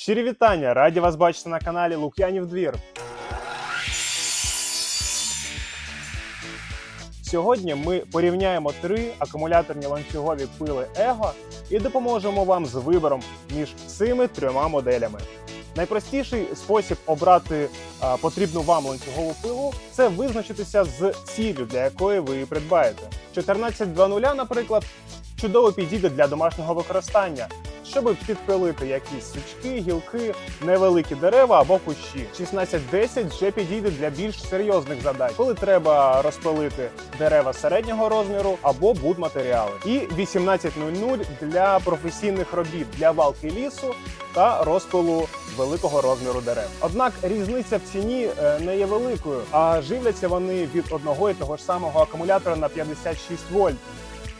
Щирі вітання! Раді вас бачити на каналі Лук'янів Двір. Сьогодні ми порівняємо три акумуляторні ланцюгові пили Его і допоможемо вам з вибором між цими трьома моделями. Найпростіший спосіб обрати а, потрібну вам ланцюгову пилу це визначитися з ціллю, для якої ви її придбаєте. 14.2.0, наприклад, чудово підійде для домашнього використання, щоб підпилити якісь сучки, гілки, невеликі дерева або кущі. 16.10 вже підійде для більш серйозних задач, коли треба розпилити дерева середнього розміру або будматеріали. І 18.00 для професійних робіт для валки лісу та розпилу великого розміру дерев. Однак різниця в ціні е, не є великою, а живляться вони від одного і того ж самого акумулятора на 56 вольт.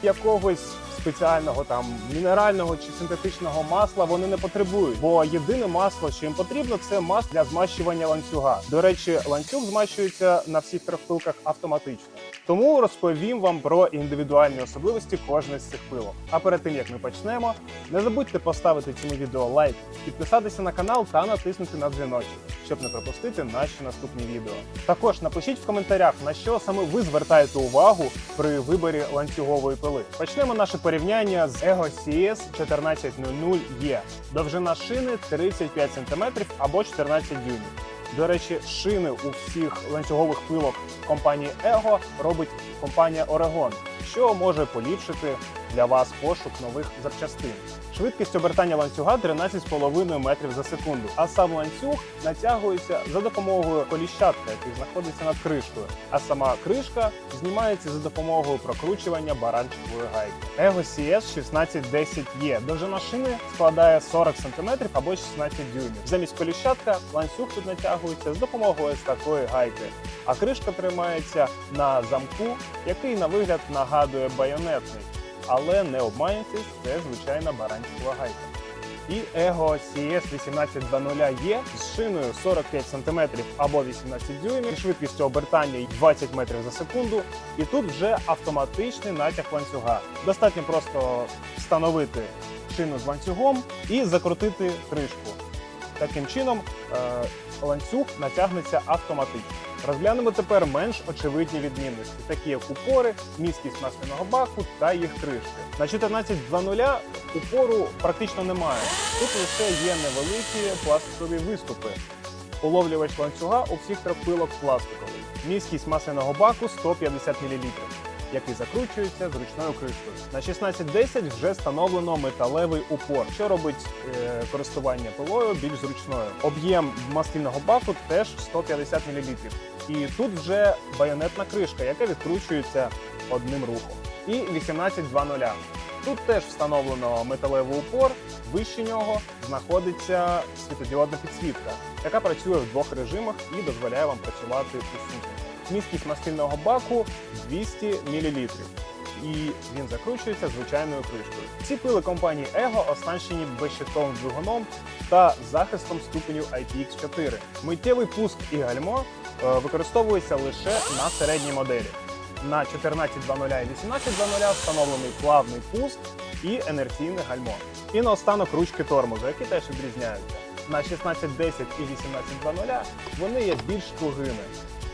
Якогось спеціального там мінерального чи синтетичного масла вони не потребують, бо єдине масло, що їм потрібно, це масло для змащування ланцюга. До речі, ланцюг змащується на всіх трьох пилках автоматично. Тому розповім вам про індивідуальні особливості кожної з цих пилок. А перед тим як ми почнемо, не забудьте поставити цьому відео лайк, підписатися на канал та натиснути на дзвіночок, щоб не пропустити наші наступні відео. Також напишіть в коментарях, на що саме ви звертаєте увагу при виборі ланцюгової пили. Почнемо наше порівняння з Ego CS 1400E. Довжина шини 35 см або 14 дюймів. До речі, шини у всіх ланцюгових пилок компанії Его робить компанія Орегон, що може поліпшити для вас пошук нових запчастин. Швидкість обертання ланцюга 13,5 метрів за секунду, а сам ланцюг натягується за допомогою коліщатка, який знаходиться над кришкою. А сама кришка знімається за допомогою прокручування баранчикової гайки. Ego CS 1610E. Довжина шини складає 40 см або 16 дюймів. Замість коліщатка ланцюг тут натягується з допомогою ось такої гайки. А кришка тримається на замку, який на вигляд нагадує байонетний. Але не обманюйтесь, це звичайна баранчикова гайка. І Ego CS 1820E з шиною 45 см або 18 дюймів, швидкістю обертання 20 метрів за секунду. І тут вже автоматичний натяг ланцюга. Достатньо просто встановити шину з ланцюгом і закрутити кришку. Таким чином е, ланцюг натягнеться автоматично. Розглянемо тепер менш очевидні відмінності, такі як упори, міськість масляного баку та їх кришки. На 14.00 упору практично немає. Тут лише є невеликі пластикові виступи. Уловлювач ланцюга у всіх трьох пилок пластиковий. Міськість масляного баку 150 мл, який закручується зручною кришкою. На 16.10 вже встановлено металевий упор, що робить е, користування пилою більш зручною. Об'єм мастильного баку теж 150 мл. І тут вже байонетна кришка, яка відкручується одним рухом. І 18.2.0. Тут теж встановлено металевий упор. Вище нього знаходиться світодіодна підсвітка, яка працює в двох режимах і дозволяє вам працювати усунено. Міськість мастильного баку 200 мл. І він закручується звичайною кришкою. Ці пили компанії Ego оснащені безщитковим двигуном та захистом ступеню IPX4. Миттєвий пуск і гальмо е, використовується лише на середній моделі. На 14.2.0 і 18.2.0 встановлений плавний пуск і інерційне гальмо. І наостанок ручки тормозу, які теж відрізняються. На 16.10 і 18.2.0 вони є більш тугими,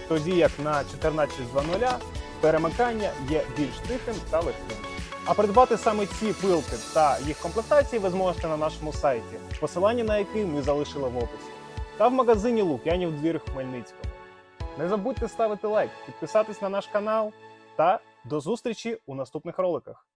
тоді як на 14.2.0 перемикання є більш тихим та легким. А придбати саме ці пилки та їх комплектації ви зможете на нашому сайті, посилання на який ми залишили в описі, та в магазині Лук'янів двір Хмельницького. Не забудьте ставити лайк, підписатись на наш канал та до зустрічі у наступних роликах.